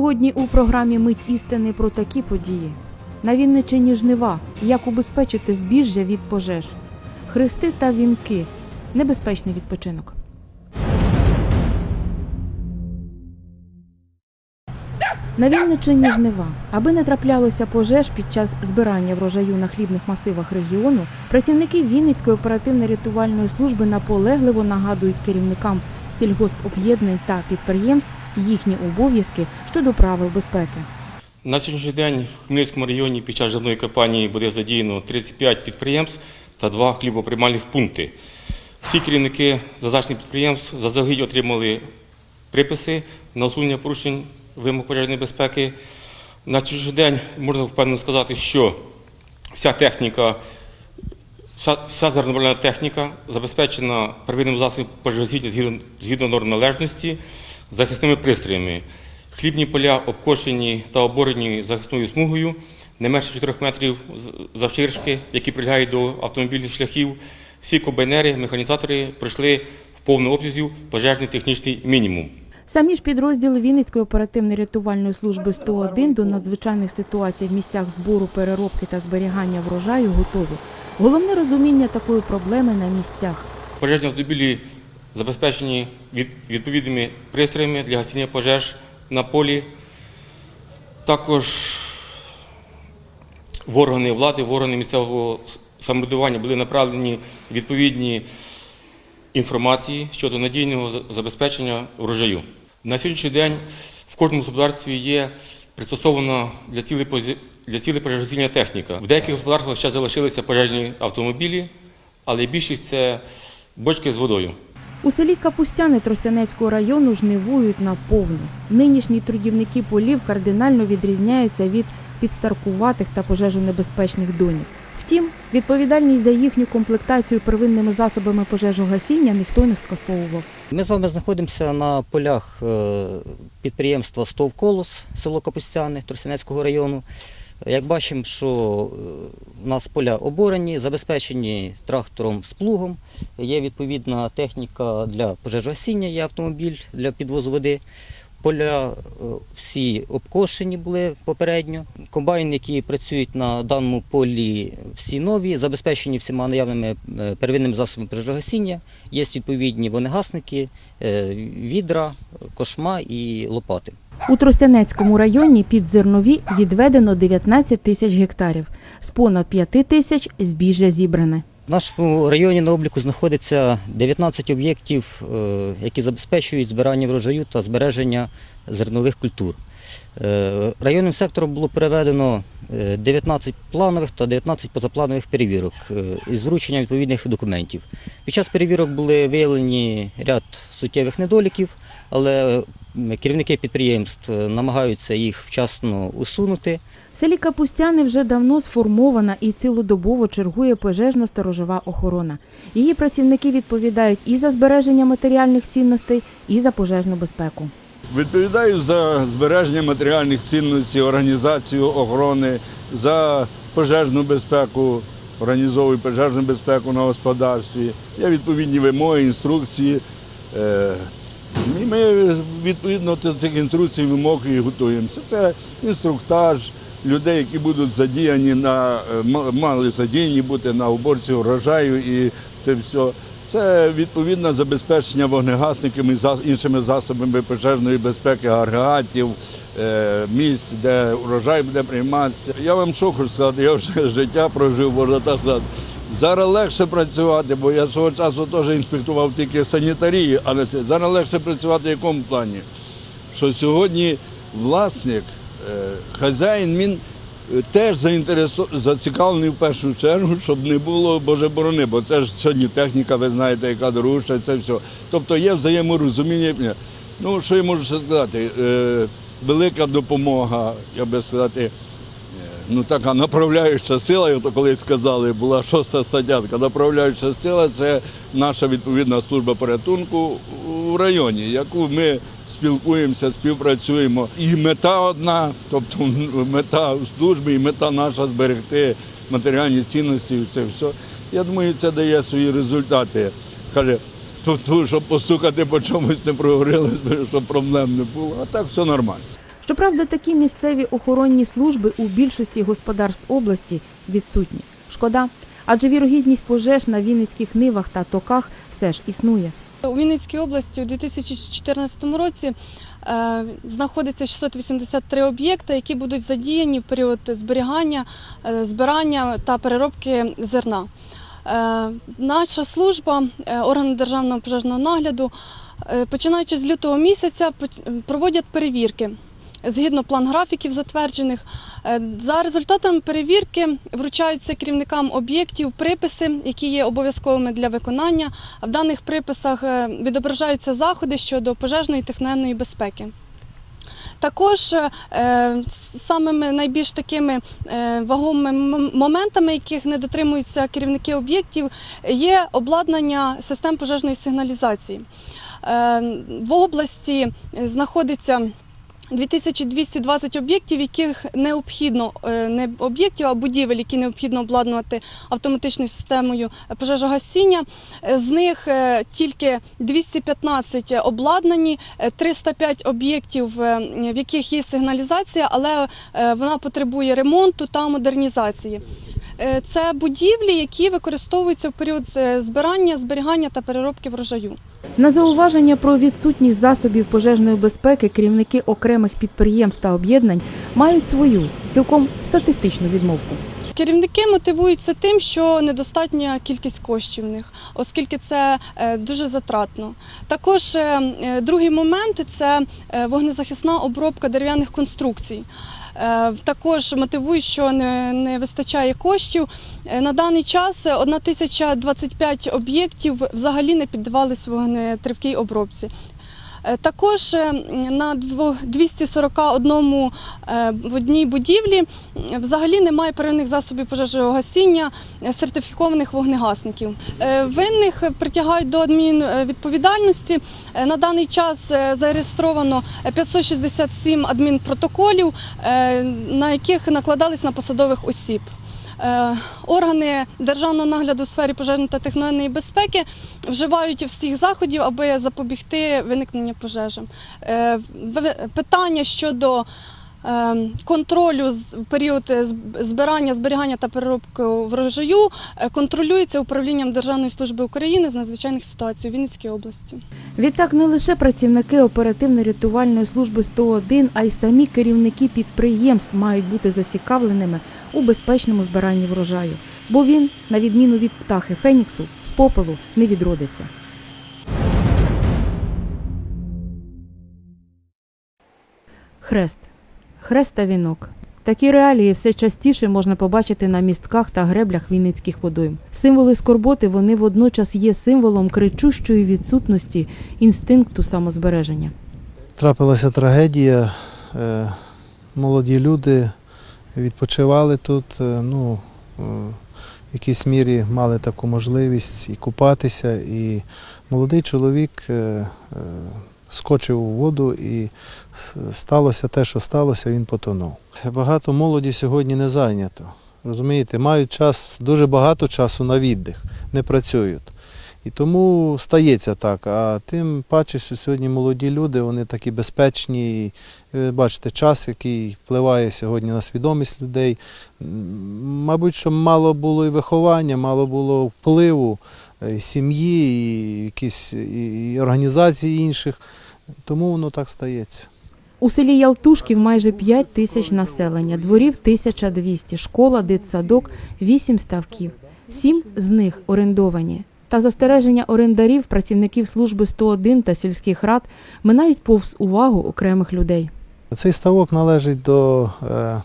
Сьогодні у програмі Мить істини про такі події. На Вінничині жнива, як убезпечити збіжжя від пожеж, хрести та вінки, небезпечний відпочинок. На Вінничині жнива. Аби не траплялося пожеж під час збирання врожаю на хлібних масивах регіону, працівники Вінницької оперативно-рятувальної служби наполегливо нагадують керівникам сільгоспоб'єднань та підприємств їхні обов'язки щодо правил безпеки. На сьогоднішній день в Хмельницькому районі під час жодної кампанії буде задіяно 35 підприємств та два хлібоприймальних пункти. Всі керівники зазначених підприємств заздалегідь отримали приписи на усунення порушень вимог пожежної безпеки. На сьогоднішній день можна впевнено сказати, що вся техніка, вся, вся техніка забезпечена первинним засобом пожежогасіння згідно, згідно норм належності захисними пристроями. Хлібні поля обкошені та оборені захисною смугою не менше 4 метрів завширшки, які прилягають до автомобільних шляхів. Всі комбайнери, механізатори пройшли в повному обсязі пожежний технічний мінімум. Самі ж підрозділи Вінницької оперативно-рятувальної служби 101 до надзвичайних ситуацій в місцях збору, переробки та зберігання врожаю готові. Головне розуміння такої проблеми на місцях. Пожежні автомобілі забезпечені відповідними пристроями для гасіння пожеж на полі. Також в органи влади, в органи місцевого самоврядування були направлені відповідні інформації щодо надійного забезпечення врожаю. На сьогоднішній день в кожному господарстві є пристосована для цілей пожежогасіння техніка. В деяких господарствах ще залишилися пожежні автомобілі, але більшість це бочки з водою. У селі Капустяни Тростянецького району жнивують наповну. Нинішні трудівники полів кардинально відрізняються від підстаркуватих та пожежонебезпечних донів. Втім, відповідальність за їхню комплектацію первинними засобами пожежогасіння ніхто не скасовував. Ми з вами знаходимося на полях е, підприємства «Стов Колос, село Капустяни Тростянецького району. Як бачимо, що е, у нас поля оборені, забезпечені трактором з плугом, є відповідна техніка для пожежогасіння, є автомобіль для підвозу води. Поля е, всі обкошені були попередньо. Комбайни, які працюють на даному полі, всі нові, забезпечені всіма наявними е, первинними засобами пожежогасіння. Є відповідні вогнегасники, е, відра, кошма і лопати. У Тростянецькому районі під зернові відведено 19 тисяч гектарів. З понад 5 тисяч збіжжя зібране. В нашому районі на обліку знаходиться 19 об'єктів, е, які забезпечують збирання врожаю та збереження зернових культур. Е, Районним сектором було переведено е, 19 планових та 19 позапланових перевірок е, із врученням відповідних документів. Під час перевірок були виявлені ряд суттєвих недоліків, але керівники підприємств е, намагаються їх вчасно усунути. В селі Капустяни вже давно сформована і цілодобово чергує пожежно-сторожова охорона. Її працівники відповідають і за збереження матеріальних цінностей, і за пожежну безпеку. Відповідаю за збереження матеріальних цінностей, організацію охорони, за пожежну безпеку, організовую пожежну безпеку на господарстві. Є відповідні вимоги, інструкції. І ми відповідно до цих інструкцій вимог і готуємося. Це інструктаж людей, які будуть задіяні на е, мали задіяні бути на уборці урожаю і це все. Це відповідне забезпечення вогнегасниками іншими засобами пожежної безпеки, агрегатів, е, місць, де урожай буде прийматися. Я вам що хочу сказати, я вже життя прожив, можна так сказати. Зараз легше працювати, бо я свого часу теж інспектував тільки санітарії, але це зараз легше працювати в якому плані? Що сьогодні власник, е, хазяїн, він е, теж зацікавлений в першу чергу, щоб не було Боже борони, бо це ж сьогодні техніка, ви знаєте, яка дорожча, це все. Тобто є взаєморозуміння. Ну, що я можу сказати? Е, велика допомога, я би сказати, ну така направляюча сила, як то колись сказали, була шоста статтятка. Направляюча сила це наша відповідна служба порятунку у районі, яку ми спілкуємося, співпрацюємо. І мета одна, тобто мета служби і мета наша зберегти матеріальні цінності і це все. Я думаю, це дає свої результати. Каже, тут, щоб постукати по чомусь не проговорили, щоб проблем не було. А так все нормально. Щоправда, такі місцеві охоронні служби у більшості господарств області відсутні. Шкода, адже вірогідність пожеж на вінницьких нивах та токах все ж існує. У Вінницькій області у 2014 році е, знаходиться 683 об'єкти, які будуть задіяні в період зберігання, е, збирання та переробки зерна. Е, наша служба, органи державного пожежного нагляду, починаючи з лютого місяця, проводять перевірки. Згідно план графіків затверджених, Е, за результатами перевірки вручаються керівникам об'єктів приписи, які є обов'язковими для виконання. В даних приписах е, відображаються заходи щодо пожежної і техногенної безпеки. Також е, самими найбільш такими вагомими моментами, яких не дотримуються керівники об'єктів, є обладнання систем пожежної сигналізації. В області знаходиться 2220 об'єктів, яких необхідно е, не об'єктів, а будівель, які необхідно обладнувати автоматичною системою пожежогасіння. Е, З них е, тільки 215 обладнані, е, 305 об'єктів, в яких є сигналізація, але вона потребує ремонту та модернізації. Е, Це будівлі, які використовуються в період е, збирання, зберігання та переробки врожаю. На зауваження про відсутність засобів пожежної безпеки керівники окремих підприємств та об'єднань мають свою цілком статистичну відмовку. Керівники мотивуються тим, що недостатня кількість коштів в них, оскільки це е, дуже затратно. Також другий момент це вогнезахисна обробка дерев'яних конструкцій. Е, Також мотивують, що не, не вистачає коштів. Е, На даний час 1025 об'єктів взагалі не піддавались вогнетривкій обробці. Е, Також е, на дво- 241 е, в одній будівлі взагалі немає первинних засобів пожежного гасіння сертифікованих вогнегасників. Винних притягають до адмінвідповідальності. На даний час зареєстровано 567 адмінпротоколів, на яких накладались на посадових осіб. Е, Органи державного нагляду у сфері пожежної та техногенної безпеки вживають всіх заходів, аби запобігти виникненню пожежам. Е, в- Питання щодо контролю з- період е, збирання, зберігання та переробки врожаю е, контролюється управлінням Державної служби України з надзвичайних ситуацій у Вінницькій області. Відтак не лише працівники оперативно-рятувальної служби 101, а й самі керівники підприємств мають бути зацікавленими у безпечному збиранні врожаю, бо він, на відміну від птахи Феніксу, з попелу не відродиться. Хрест. Хрест вінок. Такі реалії все частіше можна побачити на містках та греблях вінницьких водойм. Символи скорботи вони водночас є символом кричущої відсутності інстинкту самозбереження. Трапилася трагедія. е, Молоді люди відпочивали тут. е, Ну, е, в якійсь мірі мали таку можливість і купатися. І молодий чоловік скочив у воду і сталося те, що сталося, він потонув. Багато молоді сьогодні не зайнято. Розумієте, мають час, дуже багато часу на віддих, не працюють. І тому стається так. А тим паче, що сьогодні молоді люди, вони такі безпечні. І, ви бачите, час, який впливає сьогодні на свідомість людей. Мабуть, що мало було і виховання, мало було впливу е, і сім'ї, і якісь і, і організацій інших. Тому воно так стається. У селі Ялтушків майже 5 тисяч населення, дворів 1200, школа, дитсадок, 8 ставків. Сім з них орендовані. Та застереження орендарів, працівників служби 101 та сільських рад минають повз увагу окремих людей. Цей ставок належить до е,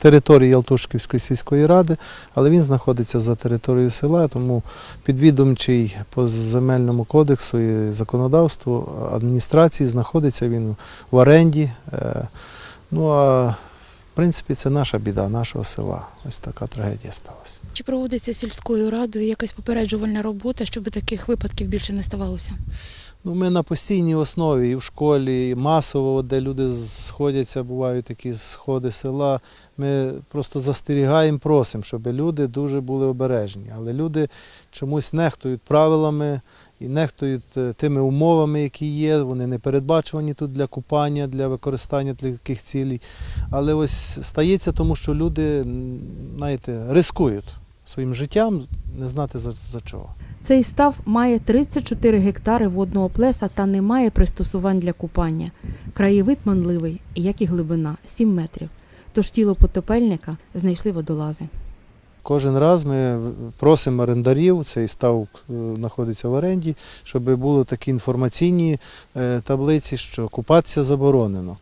території Ялтушківської сільської ради, але він знаходиться за територією села, тому підвідомчий по земельному кодексу і законодавству адміністрації знаходиться він в оренді. Е, ну а в принципі це наша біда, нашого села. Ось така трагедія сталася. Чи проводиться сільською радою якась попереджувальна робота, щоб таких випадків більше не ставалося? Ну, ми на постійній основі і в школі, і масово, де люди сходяться, бувають такі сходи села. Ми просто застерігаємо, просимо, щоб люди дуже були обережні. Але люди чомусь нехтують правилами і нехтують е, тими умовами, які є. Вони не передбачувані тут для купання, для використання для таких цілей. Але ось стається тому, що люди, знаєте, рискують своїм життям, не знати за, за чого. Цей став має 34 гектари водного плеса та не має пристосувань для купання. Краєвид манливий, як і глибина 7 метрів. Тож тіло потопельника знайшли водолази. Кожен раз ми просимо орендарів, цей став е, знаходиться в оренді, щоб були такі інформаційні е, таблиці, що купатися заборонено.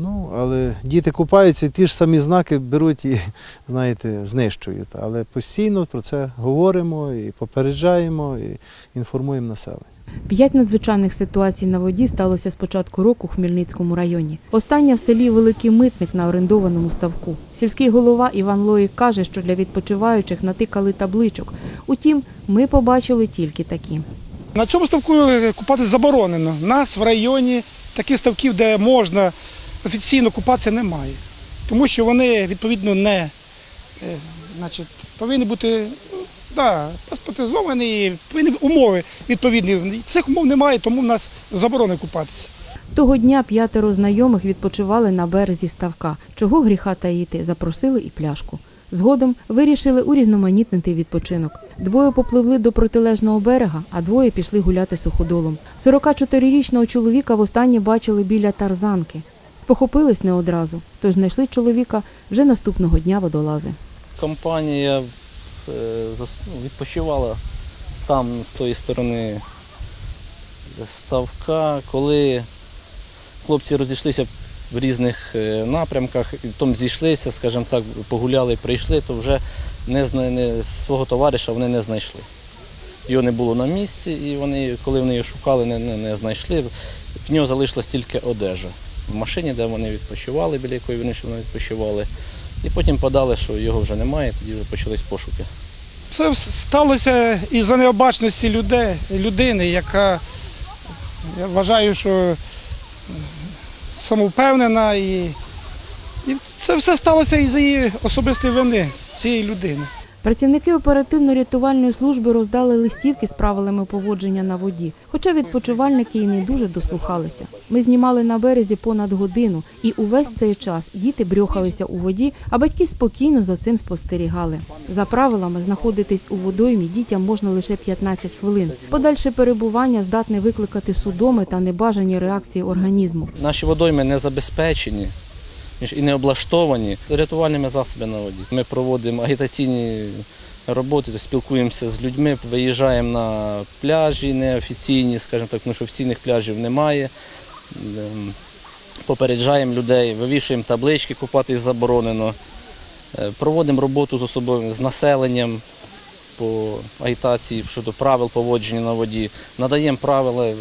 Ну, але діти купаються, і ті ж самі знаки беруть і, знаєте, знищують. Але постійно про це говоримо і попереджаємо, і інформуємо населення. П'ять надзвичайних ситуацій на воді сталося з початку року в Хмельницькому районі. Остання в селі Великий Митник на орендованому ставку. Сільський голова Іван Лоїк каже, що для відпочиваючих натикали табличок. Утім, ми побачили тільки такі. На цьому ставку купатися заборонено. Нас в районі таких ставків, де можна офіційно купатися, немає. Тому що вони відповідно не е, значить, повинні бути да, паспортизовані, повинні умови відповідні. Цих умов немає, тому в нас заборонено купатися. Того дня п'ятеро знайомих відпочивали на березі ставка. Чого гріха таїти, запросили і пляшку. Згодом вирішили урізноманітнити відпочинок. Двоє попливли до протилежного берега, а двоє пішли гуляти суходолом. 44-річного чоловіка востаннє бачили біля тарзанки. Спохопились не одразу, тож знайшли чоловіка вже наступного дня водолази. компанія е, ну, відпочивала там з тої сторони ставка, коли хлопці розійшлися в різних е, напрямках, потім зійшлися, скажімо так, погуляли, прийшли, то вже не, не, свого товариша вони не знайшли. Його не було на місці, і вони, коли вони його шукали, не, не, не знайшли. В нього залишилась тільки одежа в машині, де вони відпочивали, біля якої вони відпочивали. І потім подали, що його вже немає, тоді вже почались пошуки. Це сталося із-за необачності людей, людини, яка, я вважаю, що самовпевнена і, і це все сталося із-за її особистої вини цієї людини. Працівники оперативно-рятувальної служби роздали листівки з правилами поводження на воді, хоча відпочивальники і не дуже дослухалися. Ми знімали на березі понад годину, і увесь цей час діти брьохалися у воді, а батьки спокійно за цим спостерігали. За правилами, знаходитись у водоймі дітям можна лише 15 хвилин. Подальше перебування здатне викликати судоми та небажані реакції організму. Наші водойми не забезпечені і не облаштовані рятувальними засобами на воді. Ми проводимо агітаційні роботи, спілкуємося з людьми, виїжджаємо на пляжі неофіційні, скажімо так, тому що офіційних пляжів немає. Ем, Попереджаємо людей, вивішуємо таблички, купатись заборонено. Е, Проводимо роботу з особовим з населенням по агітації щодо правил поводження на воді. Надаємо правила е,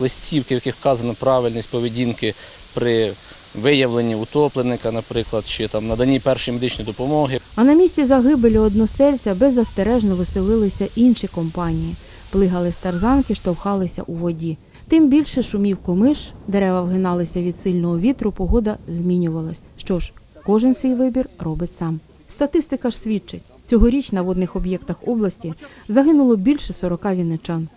листівки, в яких вказано правильність поведінки при виявленні утопленика, наприклад, чи там наданні першої медичної допомоги. А на місці загибелі односельця беззастережно веселилися інші компанії. Плигали з тарзанки, штовхалися у воді. Тим більше шумів комиш, дерева вгиналися від сильного вітру, погода змінювалась. Що ж, кожен свій вибір робить сам. Статистика ж свідчить, цьогоріч на водних об'єктах області загинуло більше 40 вінничан.